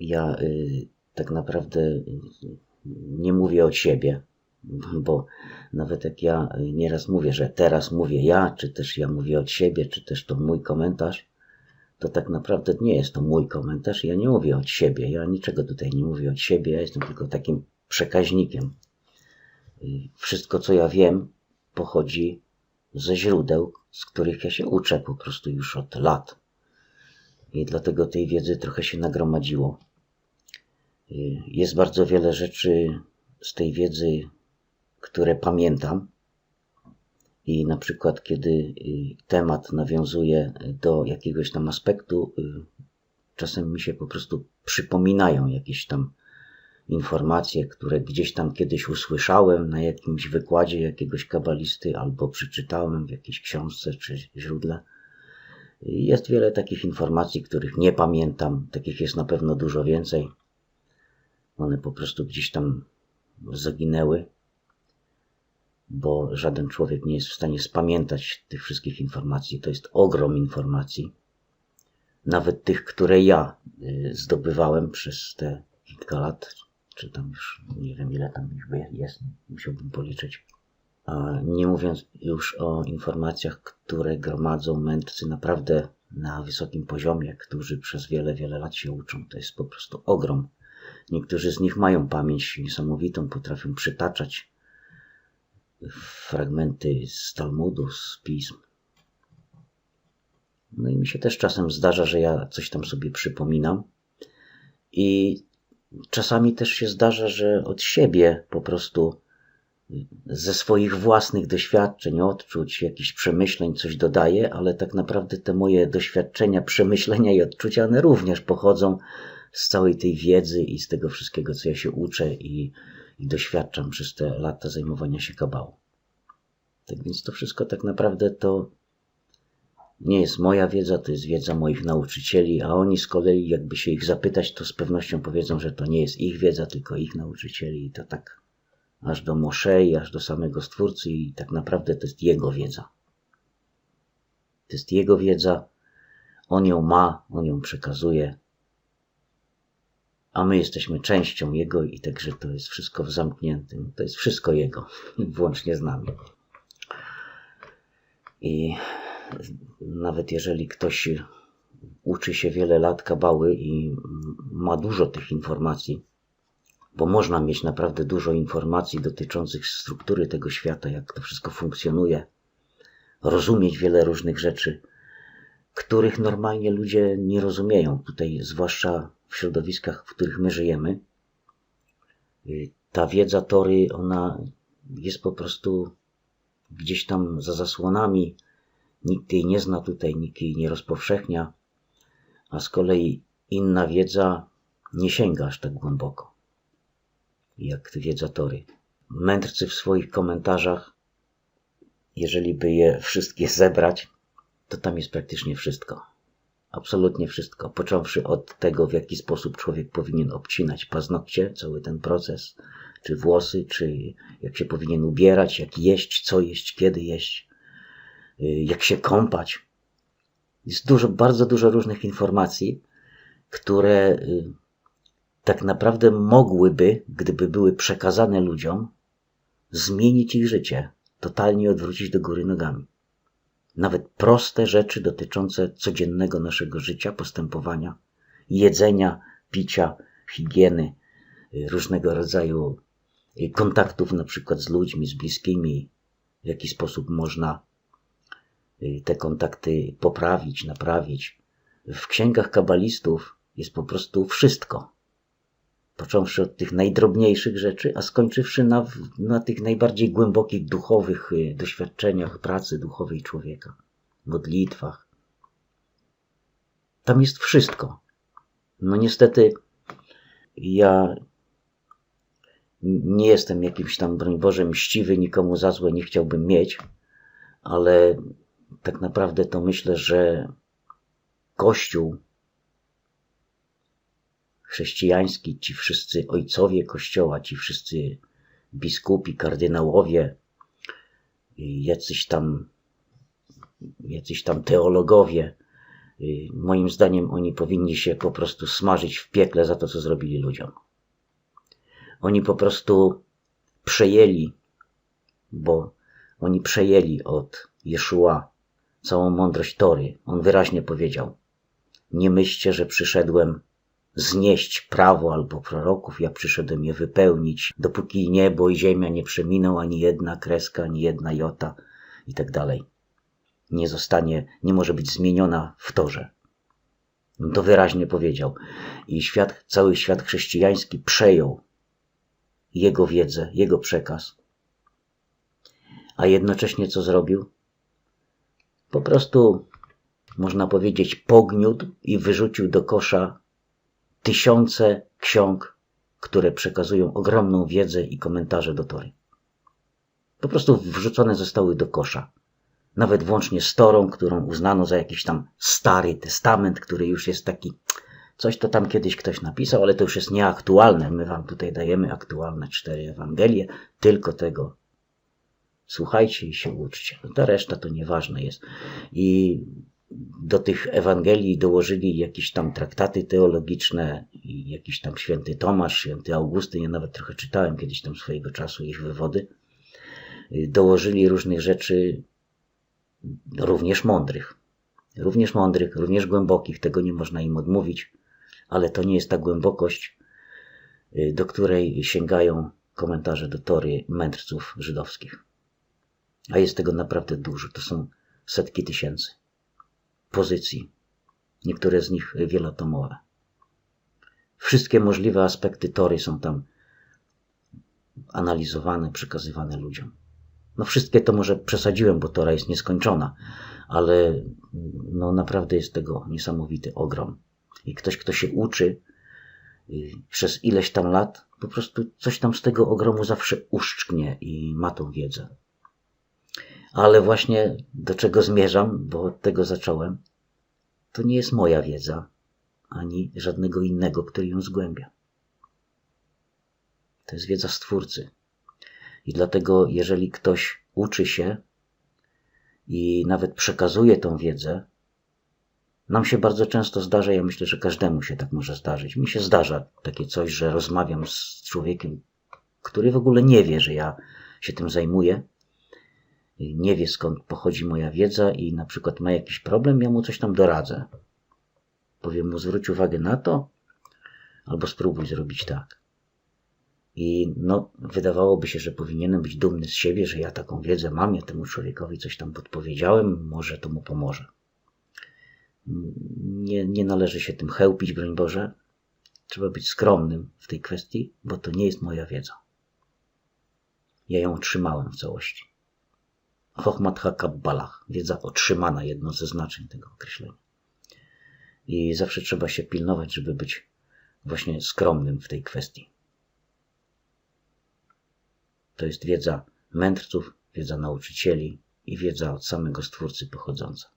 ja y, tak naprawdę y, nie mówię od siebie, bo nawet jak ja nieraz mówię, że teraz mówię ja, czy też ja mówię od siebie, czy też to mój komentarz, to tak naprawdę nie jest to mój komentarz. Ja nie mówię od siebie, ja niczego tutaj nie mówię od siebie, ja jestem tylko takim przekaźnikiem. Wszystko, co ja wiem, pochodzi ze źródeł, z których ja się uczę po prostu już od lat. I dlatego tej wiedzy trochę się nagromadziło. Jest bardzo wiele rzeczy z tej wiedzy, które pamiętam. I na przykład, kiedy y, temat nawiązuje do jakiegoś tam aspektu, y, czasem mi się po prostu przypominają jakieś tam informacje, które gdzieś tam kiedyś usłyszałem na jakimś wykładzie jakiegoś kabalisty albo przeczytałem w jakiejś książce czy źródle. Jest wiele takich informacji, których nie pamiętam, takich jest na pewno dużo więcej. One po prostu gdzieś tam zaginęły, bo żaden człowiek nie jest w stanie spamiętać tych wszystkich informacji. To jest ogrom informacji, nawet tych, które ja y, zdobywałem przez te kilka lat, czy tam już nie wiem ile tam już jest, musiałbym policzyć. Nie mówiąc już o informacjach, które gromadzą mędrcy naprawdę na wysokim poziomie, którzy przez wiele, wiele lat się uczą. To jest po prostu ogrom. Niektórzy z nich mają pamięć niesamowitą, potrafią przytaczać fragmenty z Talmudu, z pism. No i mi się też czasem zdarza, że ja coś tam sobie przypominam i czasami też się zdarza, że od siebie po prostu ze swoich własnych doświadczeń, odczuć, jakichś przemyśleń coś dodaję, ale tak naprawdę te moje doświadczenia, przemyślenia i odczucia, one również pochodzą z całej tej wiedzy i z tego wszystkiego, co ja się uczę i, i doświadczam przez te lata zajmowania się kabałą. Tak więc to wszystko tak naprawdę to nie jest moja wiedza, to jest wiedza moich nauczycieli, a oni z kolei, jakby się ich zapytać, to z pewnością powiedzą, że to nie jest ich wiedza, tylko ich nauczycieli i to tak aż do Moszei, aż do samego Stwórcy i tak naprawdę to jest Jego wiedza. To jest Jego wiedza, On ją ma, On ją przekazuje, a my jesteśmy częścią Jego i także to jest wszystko w zamkniętym, to jest wszystko Jego, włącznie z nami. I nawet jeżeli ktoś uczy się wiele lat kabały i ma dużo tych informacji, bo można mieć naprawdę dużo informacji dotyczących struktury tego świata, jak to wszystko funkcjonuje, rozumieć wiele różnych rzeczy, których normalnie ludzie nie rozumieją. Tutaj, zwłaszcza w środowiskach, w których my żyjemy, ta wiedza Tory, ona jest po prostu gdzieś tam za zasłonami. Nikt jej nie zna tutaj, nikt jej nie rozpowszechnia, a z kolei inna wiedza nie sięga aż tak głęboko jak wiedza Tory. Mędrcy w swoich komentarzach, jeżeli by je wszystkie zebrać, to tam jest praktycznie wszystko. Absolutnie wszystko. Począwszy od tego, w jaki sposób człowiek powinien obcinać paznokcie, cały ten proces, czy włosy, czy jak się powinien ubierać, jak jeść, co jeść, kiedy jeść, y, jak się kąpać. Jest dużo, bardzo dużo różnych informacji, które y, tak naprawdę mogłyby, gdyby były przekazane ludziom, zmienić ich życie, totalnie odwrócić do góry nogami. Nawet proste rzeczy dotyczące codziennego naszego życia, postępowania, jedzenia, picia, higieny, różnego rodzaju kontaktów na przykład z ludźmi, z bliskimi, w jaki sposób można y, te kontakty poprawić, naprawić. W księgach kabalistów jest po prostu wszystko począwszy od tych najdrobniejszych rzeczy, a skończywszy na, na tych najbardziej głębokich duchowych y, doświadczeniach pracy duchowej człowieka, modlitwach. Tam jest wszystko. No niestety ja nie jestem jakimś tam, broń Boże, mściwy, nikomu za złe nie chciałbym mieć, ale tak naprawdę to myślę, że Kościół chrześcijański, ci wszyscy ojcowie Kościoła, ci wszyscy biskupi, kardynałowie, jacyś tam, jacyś tam teologowie, Y, moim zdaniem oni powinni się po prostu smażyć w piekle za to, co zrobili ludziom. Oni po prostu przejęli, bo oni przejęli od Jeszua całą mądrość Tory. On wyraźnie powiedział: Nie myślcie, że przyszedłem znieść prawo albo proroków, ja przyszedłem je wypełnić, dopóki niebo i ziemia nie przeminą ani jedna kreska, ani jedna jota i tak dalej. Nie zostanie, nie może być zmieniona w torze. On to wyraźnie powiedział. I świat, cały świat chrześcijański przejął jego wiedzę, jego przekaz. A jednocześnie co zrobił? Po prostu, można powiedzieć, pogniódł i wyrzucił do kosza tysiące ksiąg, które przekazują ogromną wiedzę i komentarze do Tory. Po prostu wrzucone zostały do kosza. Nawet włącznie z Torą, którą uznano za jakiś tam stary testament, który już jest taki, coś to tam kiedyś ktoś napisał, ale to już jest nieaktualne. My wam tutaj dajemy aktualne cztery Ewangelie, tylko tego słuchajcie i się uczcie. No ta reszta to nieważne jest. I do tych Ewangelii dołożyli jakieś tam traktaty teologiczne jakiś tam święty Tomasz, święty Augustyn, ja nawet trochę czytałem kiedyś tam swojego czasu ich wywody. Dołożyli różnych rzeczy również mądrych. Również mądrych, również głębokich, tego nie można im odmówić, ale to nie jest ta głębokość, do której sięgają komentarze do Tory mędrców żydowskich. A jest tego naprawdę dużo, to są setki tysięcy pozycji, niektóre z nich wielotomowe. Wszystkie możliwe aspekty tory są tam analizowane, przekazywane ludziom. No wszystkie to może przesadziłem, bo tora jest nieskończona, ale no naprawdę jest tego niesamowity ogrom. I ktoś, kto się uczy y, przez ileś tam lat, po prostu coś tam z tego ogromu zawsze uszczknie i ma tą wiedzę. Ale właśnie do czego zmierzam, bo od tego zacząłem, to nie jest moja wiedza, ani żadnego innego, który ją zgłębia. To jest wiedza Stwórcy. I dlatego, jeżeli ktoś uczy się i nawet przekazuje tą wiedzę, nam się bardzo często zdarza, ja myślę, że każdemu się tak może zdarzyć. Mi się zdarza takie coś, że rozmawiam z człowiekiem, który w ogóle nie wie, że ja się tym zajmuję, nie wie skąd pochodzi moja wiedza i na przykład ma jakiś problem, ja mu coś tam doradzę. Powiem mu zwróć uwagę na to, albo spróbuj zrobić tak. I no, wydawałoby się, że powinienem być dumny z siebie, że ja taką wiedzę mam, ja temu człowiekowi coś tam podpowiedziałem, może to mu pomoże. Nie, nie należy się tym chełpić, broń Boże. Trzeba być skromnym w tej kwestii, bo to nie jest moja wiedza. Ja ją otrzymałem w całości. Chochmat HaKabbalah, wiedza otrzymana, jedno ze znaczeń tego określenia. I zawsze trzeba się pilnować, żeby być właśnie skromnym w tej kwestii. To jest wiedza mędrców, wiedza nauczycieli i wiedza od samego Stwórcy pochodząca.